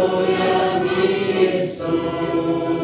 Аллилуйя, Ісус.